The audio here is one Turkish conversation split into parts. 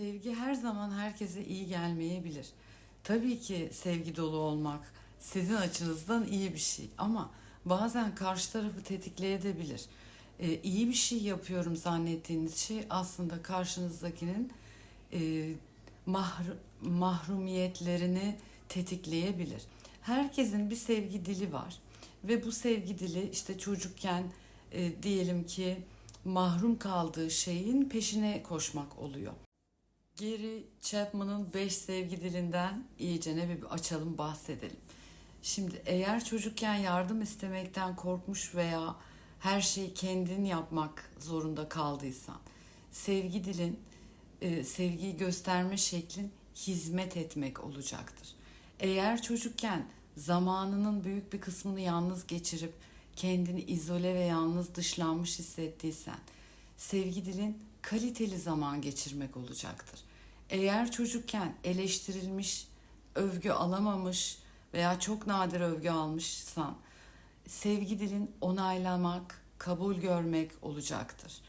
Sevgi her zaman herkese iyi gelmeyebilir. Tabii ki sevgi dolu olmak sizin açınızdan iyi bir şey ama bazen karşı tarafı tetikleyebilir. Ee, iyi bir şey yapıyorum zannettiğiniz şey aslında karşınızdakinin e, mahr- mahrumiyetlerini tetikleyebilir. Herkesin bir sevgi dili var ve bu sevgi dili işte çocukken e, diyelim ki mahrum kaldığı şeyin peşine koşmak oluyor. Gary Chapman'ın 5 sevgi dilinden iyicene bir açalım bahsedelim. Şimdi eğer çocukken yardım istemekten korkmuş veya her şeyi kendin yapmak zorunda kaldıysan, sevgi dilin, e, sevgiyi gösterme şeklin hizmet etmek olacaktır. Eğer çocukken zamanının büyük bir kısmını yalnız geçirip kendini izole ve yalnız dışlanmış hissettiysen, sevgi dilin kaliteli zaman geçirmek olacaktır. Eğer çocukken eleştirilmiş, övgü alamamış veya çok nadir övgü almışsan, sevgi dilin onaylamak, kabul görmek olacaktır.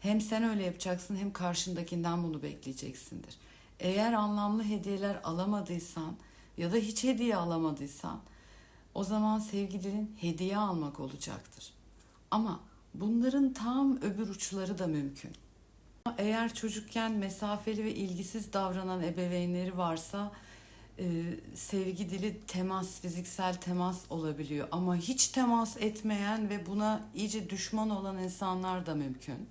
Hem sen öyle yapacaksın hem karşındakinden bunu bekleyeceksindir. Eğer anlamlı hediyeler alamadıysan ya da hiç hediye alamadıysan o zaman sevgi dilin hediye almak olacaktır. Ama bunların tam öbür uçları da mümkün. Eğer çocukken mesafeli ve ilgisiz davranan ebeveynleri varsa e, sevgi dili temas, fiziksel temas olabiliyor. Ama hiç temas etmeyen ve buna iyice düşman olan insanlar da mümkün.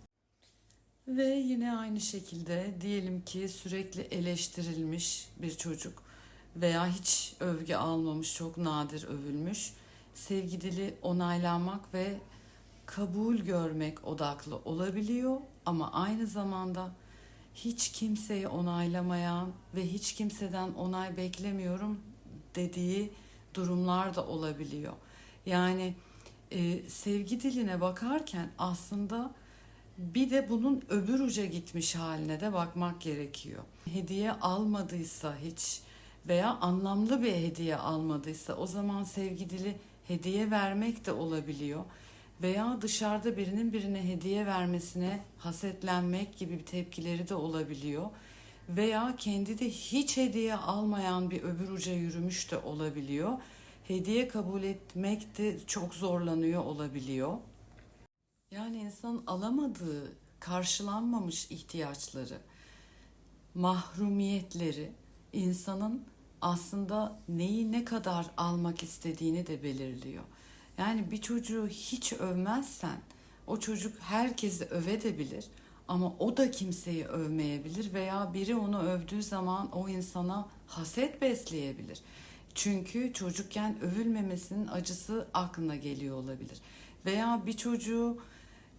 Ve yine aynı şekilde diyelim ki sürekli eleştirilmiş bir çocuk veya hiç övgü almamış, çok nadir övülmüş. Sevgi dili onaylanmak ve kabul görmek odaklı olabiliyor ama aynı zamanda hiç kimseyi onaylamayan ve hiç kimseden onay beklemiyorum dediği durumlar da olabiliyor. Yani e, sevgi diline bakarken aslında bir de bunun öbür uca gitmiş haline de bakmak gerekiyor. Hediye almadıysa hiç veya anlamlı bir hediye almadıysa o zaman sevgi dili hediye vermek de olabiliyor. Veya dışarıda birinin birine hediye vermesine hasetlenmek gibi bir tepkileri de olabiliyor. Veya kendi de hiç hediye almayan bir öbür uca yürümüş de olabiliyor. Hediye kabul etmek de çok zorlanıyor olabiliyor. Yani insan alamadığı, karşılanmamış ihtiyaçları, mahrumiyetleri insanın aslında neyi ne kadar almak istediğini de belirliyor. Yani bir çocuğu hiç övmezsen o çocuk herkesi övebilir ama o da kimseyi övmeyebilir veya biri onu övdüğü zaman o insana haset besleyebilir. Çünkü çocukken övülmemesinin acısı aklına geliyor olabilir. Veya bir çocuğu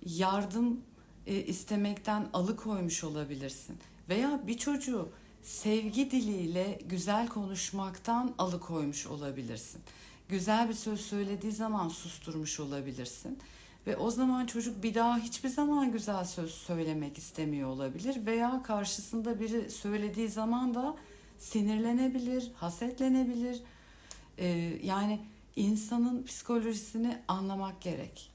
yardım e, istemekten alıkoymuş olabilirsin. Veya bir çocuğu sevgi diliyle güzel konuşmaktan alıkoymuş olabilirsin. Güzel bir söz söylediği zaman susturmuş olabilirsin. Ve o zaman çocuk bir daha hiçbir zaman güzel söz söylemek istemiyor olabilir veya karşısında biri söylediği zaman da sinirlenebilir, hasetlenebilir. Ee, yani insanın psikolojisini anlamak gerek.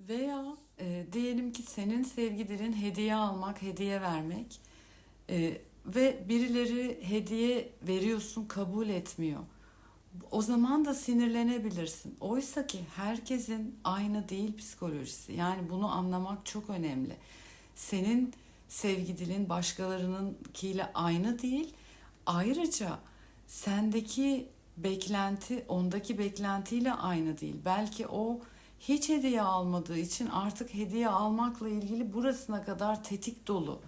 Veya e, diyelim ki senin sevgi dilin hediye almak, hediye vermek e, ve birileri hediye veriyorsun kabul etmiyor. O zaman da sinirlenebilirsin. Oysa ki herkesin aynı değil psikolojisi. Yani bunu anlamak çok önemli. Senin sevgi dilin başkalarınınkiyle aynı değil. Ayrıca sendeki beklenti ondaki beklentiyle aynı değil. Belki o hiç hediye almadığı için artık hediye almakla ilgili burasına kadar tetik dolu.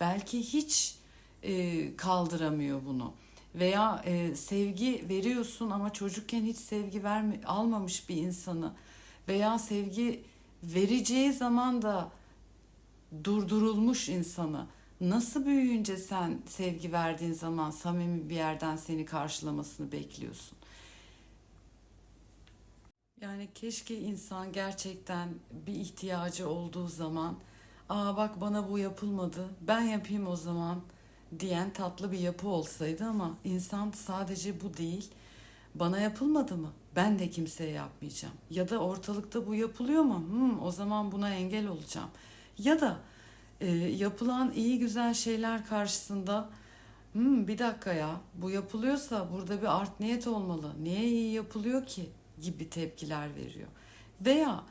Belki hiç e, kaldıramıyor bunu. Veya e, sevgi veriyorsun ama çocukken hiç sevgi verme, almamış bir insanı veya sevgi vereceği zaman da durdurulmuş insanı nasıl büyüyünce sen sevgi verdiğin zaman samimi bir yerden seni karşılamasını bekliyorsun? Yani keşke insan gerçekten bir ihtiyacı olduğu zaman aa bak bana bu yapılmadı ben yapayım o zaman diyen tatlı bir yapı olsaydı ama insan sadece bu değil. Bana yapılmadı mı? Ben de kimseye yapmayacağım. Ya da ortalıkta bu yapılıyor mu? Hmm, o zaman buna engel olacağım. Ya da e, yapılan iyi güzel şeyler karşısında hmm, bir dakika ya bu yapılıyorsa burada bir art niyet olmalı. Niye iyi yapılıyor ki gibi tepkiler veriyor. Veya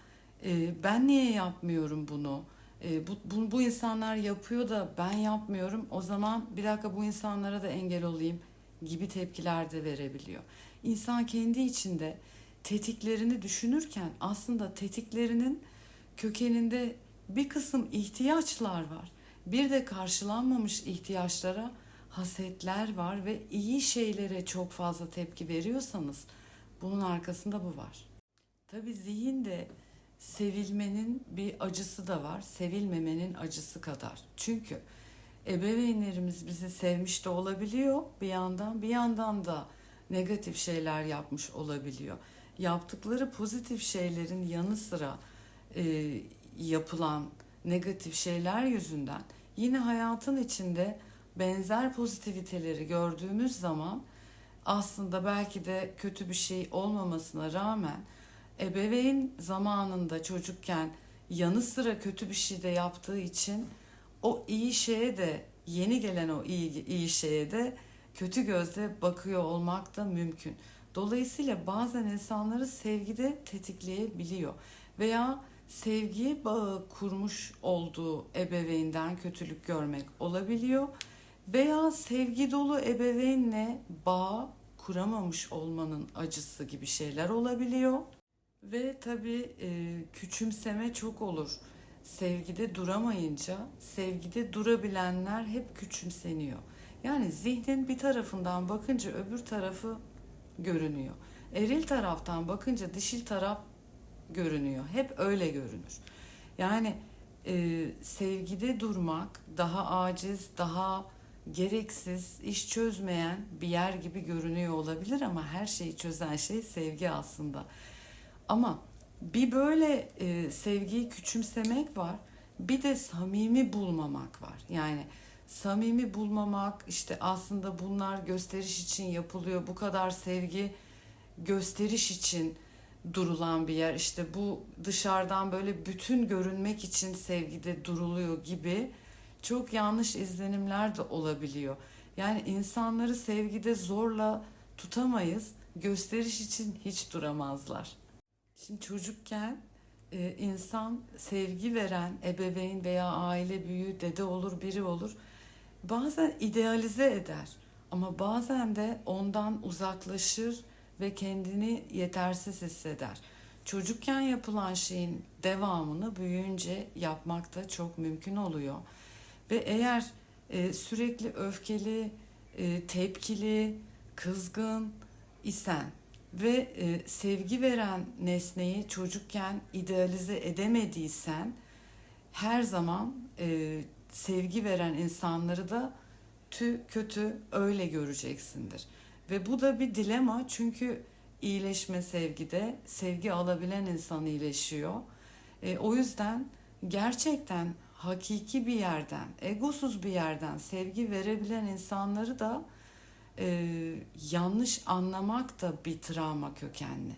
e, ben niye yapmıyorum bunu? E, bu, bu, bu insanlar yapıyor da ben yapmıyorum. O zaman bir dakika bu insanlara da engel olayım gibi tepkiler de verebiliyor. İnsan kendi içinde tetiklerini düşünürken aslında tetiklerinin kökeninde bir kısım ihtiyaçlar var. Bir de karşılanmamış ihtiyaçlara hasetler var ve iyi şeylere çok fazla tepki veriyorsanız bunun arkasında bu var. Tabi zihinde sevilmenin bir acısı da var, sevilmemenin acısı kadar. Çünkü ebeveynlerimiz bizi sevmiş de olabiliyor bir yandan, bir yandan da negatif şeyler yapmış olabiliyor. Yaptıkları pozitif şeylerin yanı sıra e, yapılan negatif şeyler yüzünden yine hayatın içinde benzer pozitiviteleri gördüğümüz zaman aslında belki de kötü bir şey olmamasına rağmen ebeveyn zamanında çocukken yanı sıra kötü bir şey de yaptığı için o iyi şeye de yeni gelen o iyi, iyi şeye de kötü gözle bakıyor olmak da mümkün. Dolayısıyla bazen insanları sevgide tetikleyebiliyor veya sevgi bağı kurmuş olduğu ebeveynden kötülük görmek olabiliyor veya sevgi dolu ebeveynle bağ kuramamış olmanın acısı gibi şeyler olabiliyor. Ve tabii e, küçümseme çok olur. Sevgide duramayınca sevgide durabilenler hep küçümseniyor. Yani zihnin bir tarafından bakınca öbür tarafı görünüyor. Eril taraftan bakınca dişil taraf görünüyor. Hep öyle görünür. Yani e, sevgide durmak daha aciz, daha gereksiz, iş çözmeyen bir yer gibi görünüyor olabilir ama her şeyi çözen şey sevgi aslında. Ama bir böyle e, sevgiyi küçümsemek var, bir de samimi bulmamak var. Yani samimi bulmamak işte aslında bunlar gösteriş için yapılıyor. Bu kadar sevgi gösteriş için durulan bir yer. İşte bu dışarıdan böyle bütün görünmek için sevgide duruluyor gibi çok yanlış izlenimler de olabiliyor. Yani insanları sevgide zorla tutamayız. Gösteriş için hiç duramazlar. Şimdi çocukken e, insan sevgi veren ebeveyn veya aile büyüğü, dede olur, biri olur. Bazen idealize eder ama bazen de ondan uzaklaşır ve kendini yetersiz hisseder. Çocukken yapılan şeyin devamını büyüyünce yapmak da çok mümkün oluyor. Ve eğer e, sürekli öfkeli, e, tepkili, kızgın isen ve e, sevgi veren nesneyi çocukken idealize edemediysen her zaman e, sevgi veren insanları da tü kötü öyle göreceksindir. Ve bu da bir dilema çünkü iyileşme sevgide, sevgi alabilen insan iyileşiyor. E, o yüzden gerçekten hakiki bir yerden, egosuz bir yerden sevgi verebilen insanları da e, yanlış anlamak da bir travma kökenli.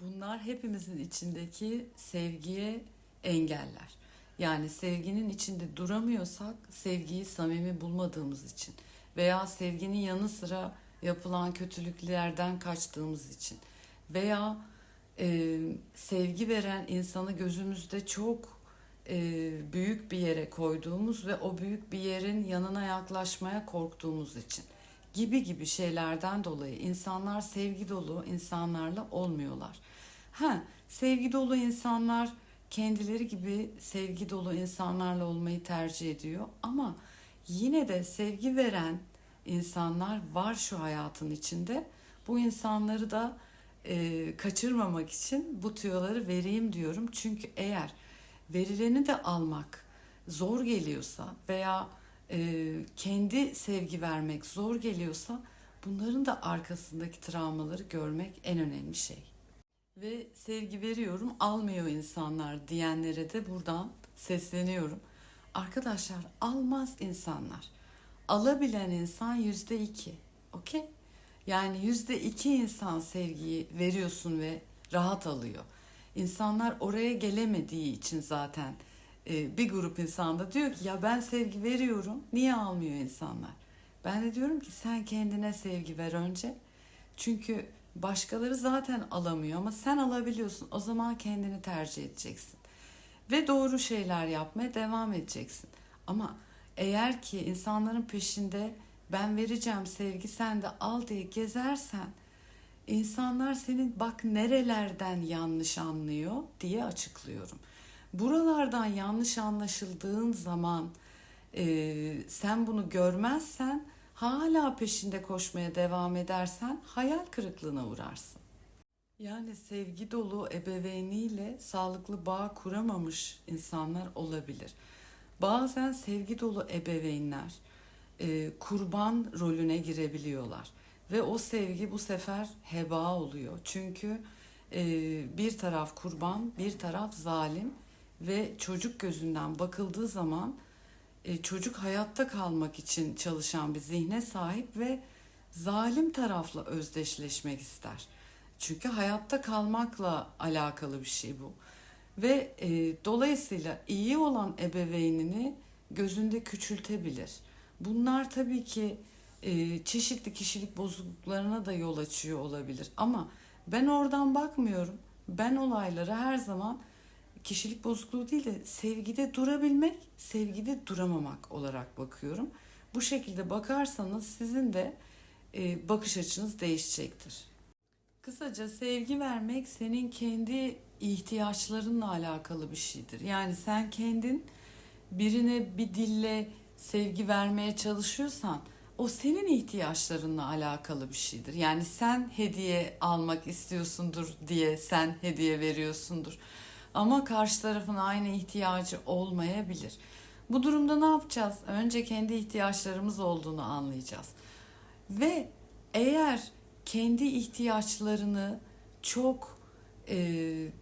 Bunlar hepimizin içindeki sevgiye engeller. Yani sevginin içinde duramıyorsak sevgiyi samimi bulmadığımız için veya sevginin yanı sıra yapılan kötülüklerden kaçtığımız için veya e, sevgi veren insanı gözümüzde çok e, büyük bir yere koyduğumuz ve o büyük bir yerin yanına yaklaşmaya korktuğumuz için gibi gibi şeylerden dolayı insanlar sevgi dolu insanlarla olmuyorlar. Ha, sevgi dolu insanlar kendileri gibi sevgi dolu insanlarla olmayı tercih ediyor ama yine de sevgi veren insanlar var şu hayatın içinde. Bu insanları da e, kaçırmamak için bu tüyoları vereyim diyorum. Çünkü eğer verileni de almak zor geliyorsa veya e, kendi sevgi vermek zor geliyorsa bunların da arkasındaki travmaları görmek en önemli şey. Ve sevgi veriyorum almıyor insanlar diyenlere de buradan sesleniyorum. Arkadaşlar almaz insanlar. Alabilen insan yüzde iki. Okey? Yani yüzde iki insan sevgiyi veriyorsun ve rahat alıyor. İnsanlar oraya gelemediği için zaten bir grup insan da diyor ki ya ben sevgi veriyorum niye almıyor insanlar? Ben de diyorum ki sen kendine sevgi ver önce. Çünkü başkaları zaten alamıyor ama sen alabiliyorsun. O zaman kendini tercih edeceksin. Ve doğru şeyler yapmaya devam edeceksin. Ama eğer ki insanların peşinde ben vereceğim sevgi sen de al diye gezersen insanlar senin bak nerelerden yanlış anlıyor diye açıklıyorum. Buralardan yanlış anlaşıldığın zaman e, sen bunu görmezsen hala peşinde koşmaya devam edersen hayal kırıklığına uğrarsın. Yani sevgi dolu ebeveyniyle sağlıklı bağ kuramamış insanlar olabilir. Bazen sevgi dolu ebeveynler e, kurban rolüne girebiliyorlar ve o sevgi bu sefer heba oluyor. Çünkü e, bir taraf kurban, bir taraf zalim ve çocuk gözünden bakıldığı zaman e, çocuk hayatta kalmak için çalışan bir zihne sahip ve zalim tarafla özdeşleşmek ister. Çünkü hayatta kalmakla alakalı bir şey bu. Ve e, dolayısıyla iyi olan ebeveynini gözünde küçültebilir. Bunlar tabii ki e, çeşitli kişilik bozukluklarına da yol açıyor olabilir. Ama ben oradan bakmıyorum. Ben olaylara her zaman kişilik bozukluğu değil de sevgide durabilmek, sevgide duramamak olarak bakıyorum. Bu şekilde bakarsanız sizin de e, bakış açınız değişecektir. Kısaca sevgi vermek senin kendi ihtiyaçlarınla alakalı bir şeydir. Yani sen kendin birine bir dille sevgi vermeye çalışıyorsan o senin ihtiyaçlarınla alakalı bir şeydir. Yani sen hediye almak istiyorsundur diye sen hediye veriyorsundur. Ama karşı tarafın aynı ihtiyacı olmayabilir. Bu durumda ne yapacağız? Önce kendi ihtiyaçlarımız olduğunu anlayacağız. Ve eğer kendi ihtiyaçlarını çok e,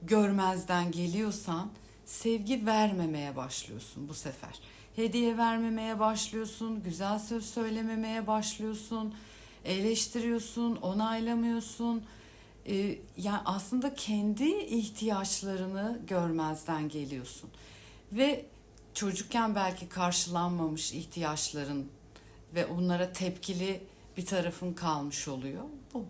görmezden geliyorsan sevgi vermemeye başlıyorsun bu sefer. Hediye vermemeye başlıyorsun, güzel söz söylememeye başlıyorsun, eleştiriyorsun, onaylamıyorsun. E, yani aslında kendi ihtiyaçlarını görmezden geliyorsun. Ve çocukken belki karşılanmamış ihtiyaçların ve onlara tepkili bir tarafın kalmış oluyor. Bu